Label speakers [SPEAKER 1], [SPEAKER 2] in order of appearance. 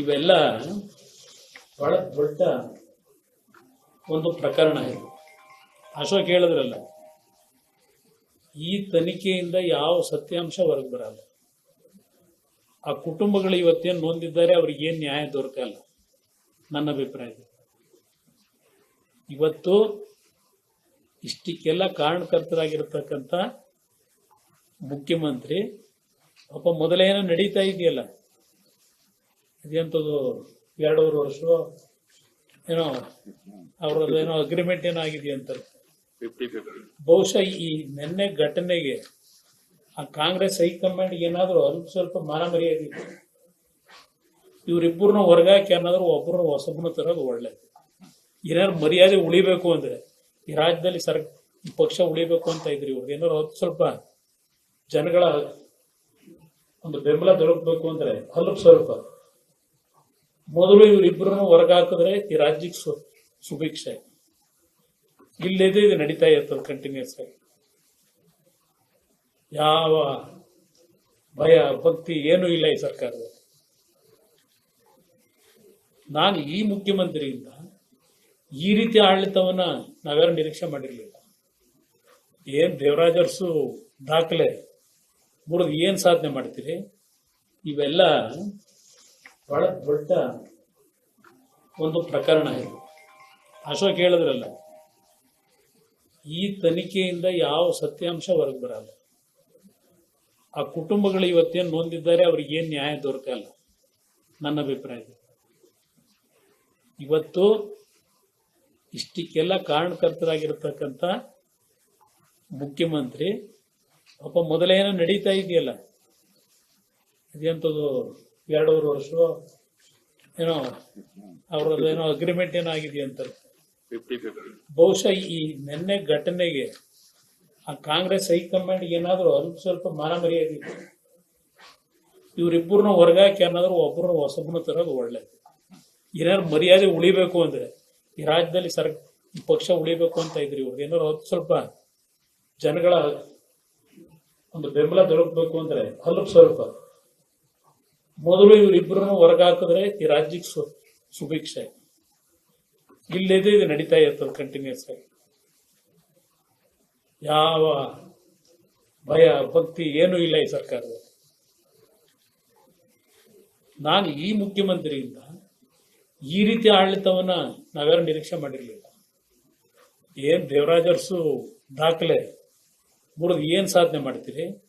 [SPEAKER 1] ಇವೆಲ್ಲ ಬಹಳ ದೊಡ್ಡ ಒಂದು ಪ್ರಕರಣ ಇದು. ಅಶೋಕ್ ಹೇಳಿದ್ರಲ್ಲ, ಈ ತನಿಖೆಯಿಂದ ಯಾವ ಸತ್ಯಾಂಶ ಹೊರಗೆ ಬರಲ್ಲ. ಆ ಕುಟುಂಬಗಳು ಇವತ್ತೇನು ನೊಂದಿದ್ದಾರೆ, ಅವ್ರಿಗೆ ಏನು ನ್ಯಾಯ ದೊರಕಲ್ಲ. ನನ್ನ ಅಭಿಪ್ರಾಯ ಇವತ್ತು ಇಷ್ಟಕ್ಕೆಲ್ಲ ಕಾರಣಕರ್ತರಾಗಿರ್ತಕ್ಕಂಥ ಮುಖ್ಯಮಂತ್ರಿ, ಪಾಪ ಮೊದಲೇನೋ ನಡೀತಾ ಇದೆಯಲ್ಲ. ಅದೆಂಥದ್ದು ಎರಡೂವರೆ ವರ್ಷ ಏನೋ ಅಗ್ರಿಮೆಂಟ್ ಏನೋ ಅಗ್ರಿಮೆಂಟ್
[SPEAKER 2] ಫಿಫ್ಟಿ ಫಿಫ್ಟಿ
[SPEAKER 1] ಬಹುಶಃ ಈ ನಿನ್ನೆ ಘಟನೆಗೆ ಆ ಕಾಂಗ್ರೆಸ್ ಹೈಕಮಾಂಡ್ ಏನಾದರೂ ಅಲ್ಪ ಸ್ವಲ್ಪ ಮಾನಮರ್ಯಾದೆ ಇತ್ತು. ಇವರಿಬ್ಬರನ್ನ ಹೊರಗಾಕಿ ಏನಾದರೂ ಒಬ್ಬರನ್ನ ಹೊಸಬ್ನ ತರೋದು ಒಳ್ಳೇದು. ಏನಾದ್ರು ಮರ್ಯಾದೆ ಉಳಿಬೇಕು ಅಂದ್ರೆ ಈ ರಾಜ್ಯದಲ್ಲಿ ಸರ್ ಪಕ್ಷ ಉಳಿಬೇಕು ಅಂತ ಇದ್ರಿ ಇವ್ರಿಗೆ ಏನಾದ್ರು ಅಲ್ಪ ಸ್ವಲ್ಪ ಜನಗಳ ಒಂದು ಬೆಂಬಲ ದೊರಕಬೇಕು ಅಂದ್ರೆ ಅಲ್ಪ ಸ್ವಲ್ಪ ಮೊದಲು ಇವರಿಬ್ಬರನ್ನು ಹೊರಗಾಕಿದ್ರೆ ಈ ರಾಜ್ಯಕ್ಕೆ ಸು, ಸುಭಿಕ್ಷೆ. ಇಲ್ಲದೇ ಇದು ನಡೀತಾ ಇರ್ತದೆ ಕಂಟಿನ್ಯೂಸ್ ಆಗಿ. ಯಾವ ಭಯ, ಭಕ್ತಿ ಏನೂ ಇಲ್ಲ ಈ ಸರ್ಕಾರದ. ನಾನು ಈ ಮುಖ್ಯಮಂತ್ರಿಯಿಂದ ಈ ರೀತಿ ಆಡಳಿತವನ್ನ ನಾವ್ಯಾರು ನಿರೀಕ್ಷೆ ಮಾಡಿರಲಿಲ್ಲ. ಏನ್ ದೇವರಾಜರ್ಸು ದಾಖಲೆ ಮುರಿದು ಏನ್ ಸಾಧನೆ ಮಾಡ್ತೀರಿ? ಇವೆಲ್ಲ ಬಹಳ ದೊಡ್ಡ ಒಂದು ಪ್ರಕರಣ ಇದು. ಅಶೋಕ್ ಹೇಳಿದ್ರಲ್ಲ, ಈ ತನಿಖೆಯಿಂದ ಯಾವ ಸತ್ಯಾಂಶ ಹೊರಗೆ ಬರಲ್ಲ. ಆ ಕುಟುಂಬಗಳು ಇವತ್ತೇನು ನೊಂದಿದ್ದಾರೆ, ಅವ್ರಿಗೆ ಏನು ನ್ಯಾಯ ದೊರಕಲ್ಲ. ನನ್ನ ಅಭಿಪ್ರಾಯ ಇವತ್ತು ಇಷ್ಟಕ್ಕೆಲ್ಲ ಕಾರಣಕರ್ತರಾಗಿರ್ತಕ್ಕಂಥ ಮುಖ್ಯಮಂತ್ರಿ, ಪಾಪ ಮೊದಲೇನೋ ನಡೀತಾ ಇದೆಯಲ್ಲ? ಅದೆಂಥದ್ದು ಎರಡೂವರೆ ವರ್ಷ ಏನೋ ಅಗ್ರಿಮೆಂಟ್ ಏನೋ ಅಗ್ರಿಮೆಂಟ್
[SPEAKER 2] ಫಿಫ್ಟಿ ಫಿಫ್ಟಿ
[SPEAKER 1] ಬಹುಶಃ ಈ ನಿನ್ನೆ ಘಟನೆಗೆ ಆ ಕಾಂಗ್ರೆಸ್ ಹೈಕಮಾಂಡ್ ಏನಾದರೂ ಅಲ್ಪ ಸ್ವಲ್ಪ ಮಾನಮರ್ಯಾದೆ ಇದೆ ಇವರಿಬ್ಬರನ್ನ ಹೊರಗಾಕಿ ಏನಾದ್ರು ಒಬ್ಬರನ್ನ ಹೊಸಬ್ನ ತರೋದು ಒಳ್ಳೇದು ಏನಾದ್ರು ಮರ್ಯಾದೆ ಉಳಿಬೇಕು ಅಂದ್ರೆ ಈ ರಾಜ್ಯದಲ್ಲಿ ಸರ್ ಪಕ್ಷ ಉಳಿಬೇಕು ಅಂತ ಇದ್ರಿ ಇವ್ರಿಗೆ ಏನಾದ್ರು ಅಲ್ಪ ಸ್ವಲ್ಪ ಜನಗಳ ಒಂದು ಬೆಂಬಲ ದೊರಕಬೇಕು ಅಂದ್ರೆ ಅಲ್ಪ ಸ್ವಲ್ಪ ಮೊದಲು ಇವರಿಬ್ಬರನ್ನು ಹೊರಗಾಕಿದ್ರೆ ಈ ರಾಜ್ಯಕ್ಕೆ ಸು, ಸುಭಿಕ್ಷೆ. ಇಲ್ಲದೇ ಇದು ನಡೀತಾ ಇರ್ತದೆ ಕಂಟಿನ್ಯೂಸ್ ಆಗಿ. ಯಾವ ಭಯ, ಭಕ್ತಿ ಏನೂ ಇಲ್ಲ ಈ ಸರ್ಕಾರದ. ನಾನು ಈ ಮುಖ್ಯಮಂತ್ರಿಯಿಂದ ಈ ರೀತಿ ಆಡಳಿತವನ್ನ ನಾವ್ಯಾರು ನಿರೀಕ್ಷೆ ಮಾಡಿರಲಿಲ್ಲ. ಏನು ದೇವರಾಜರ್ಸು ದಾಖಲೆ ಮುರಿದು ಏನು ಸಾಧನೆ ಮಾಡ್ತೀರಿ?